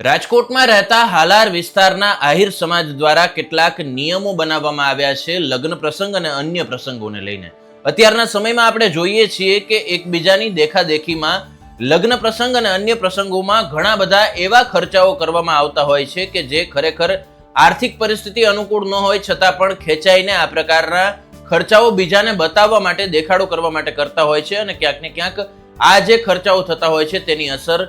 રાજકોટમાં રહેતા હાલાર વિસ્તારના આહિર સમાજ દ્વારા કેટલાક નિયમો બનાવવામાં આવ્યા છે, લગ્ન પ્રસંગ અને અન્ય પ્રસંગોને લઈને. અત્યારના સમયમાં આપણે જોઈએ છીએ કે એકબીજાની દેખાદેખીમાં લગ્ન પ્રસંગ અને અન્ય પ્રસંગોમાં ઘણા બધા એવા ખર્ચાઓ કરવામાં આવતા હોય છે કે જે ખરેખર આર્થિક પરિસ્થિતિ અનુકૂળ ન હોય છતાં પણ ખેંચાઈને આ પ્રકારના ખર્ચાઓ બીજાને બતાવવા માટે, દેખાડો કરવા માટે કરતા હોય છે અને ક્યાંક ને ક્યાંક આ જે ખર્ચાઓ થતા હોય છે તેની અસર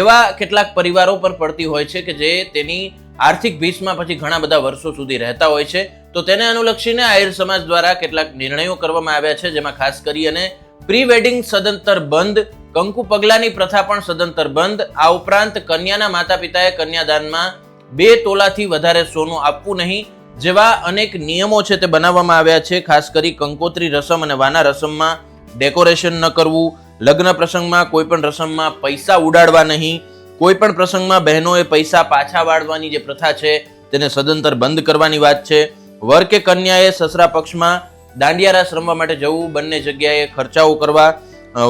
એવા કેટલાક પરિવારો પર પડતી હોય છે કે જે તેની આર્થિક ભીસમાં પછી ઘણા બધા વર્ષો સુધી રહેતા હોય છે. તો તેને અનુલક્ષીને આહિર સમાજ દ્વારા કેટલાક નિર્ણયો કરવામાં આવ્યા છે, જેમાં ખાસ કરી અને પ્રી વેડિંગ સદંતર બંધ, કંકુ પગલાની પ્રથા પણ સદંતર બંધ, આ ઉપરાંત કન્યાના માતા પિતાએ કન્યાદાનમાં બે તોલાથી વધારે સોનું આપવું નહીં, જેવા અનેક નિયમો છે તે બનાવવામાં આવ્યા છે. ખાસ કરી કંકોત્રી રસમ અને વાના રસમમાં ડેકોરેશન ન કરવું લગ્ન પ્રસંગમાં કોઈ પણ રસમમાં પૈસા ઉડાડવા નહીં, કોઈ પણ પ્રસંગમાં બહેનોએ પૈસા પાછા વાળવાની જે પ્રથા છે, તેને સદંતર બંધ કરવાની વાત છે. વર કે કન્યાએ સસરા પક્ષમાં દાંડિયારાસ રમવા માટે જવું, બંને જગ્યાએ ખર્ચાઓ કરવા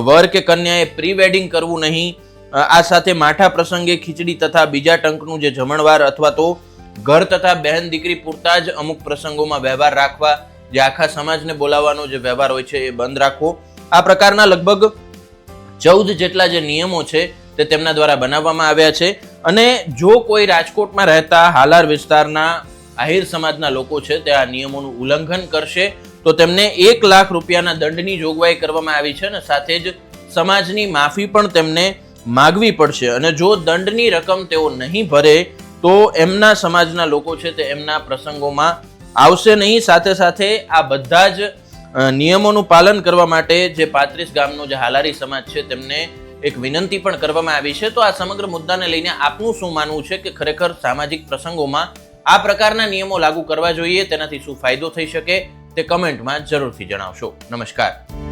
વર કે કન્યાએ પ્રી વેડિંગ કરવું નહીં આ સાથે માઠા પ્રસંગે ખીચડી તથા બીજા ટંકનું જે જમણવાર અથવા તો ઘર તથા બહેન દીકરી પૂરતા જ અમુક પ્રસંગોમાં વ્યવહાર રાખવા, જે આખા સમાજને બોલાવવાનો જે વ્યવહાર હોય છે એ બંધ રાખવો. આ પ્રકારના લગભગ ચૌદ જેટલા જે નિયમો છે તે તેમના દ્વારા બનાવવામાં આવ્યા છે. અને જો કોઈ રાજકોટમાં રહેતા હાલાર વિસ્તારના આહિર સમાજના લોકો છે, તે આ નિયમોનું ઉલ્લંઘન કરશે, તો તેમને એક લાખ રૂપિયાના દંડની જોગવાઈ કરવામાં આવી છે અને સાથે જ સમાજની માફી પણ તેમને માગવી પડશે. અને જો દંડની રકમ તેઓ નહીં ભરે, તો એમના સમાજના લોકો છે તે એમના પ્રસંગોમાં આવશે નહીં. સાથે સાથે આ બધા જ નિયમોનું પાલન કરવા માટે જે પાંત્રીસ ગામનો જે હાલારી સમાજ છે, તેમને એક વિનંતી પણ કરવામાં આવી છે. તો આ સમગ્ર મુદ્દાને લઈને આપનું શું માનવું છે કે ખરેખર સામાજિક પ્રસંગોમાં આ પ્રકારના નિયમો લાગુ કરવા જોઈએ? તેનાથી શું ફાયદો થઈ શકે? તે કમેન્ટમાં જરૂરથી જણાવશો. નમસ્કાર.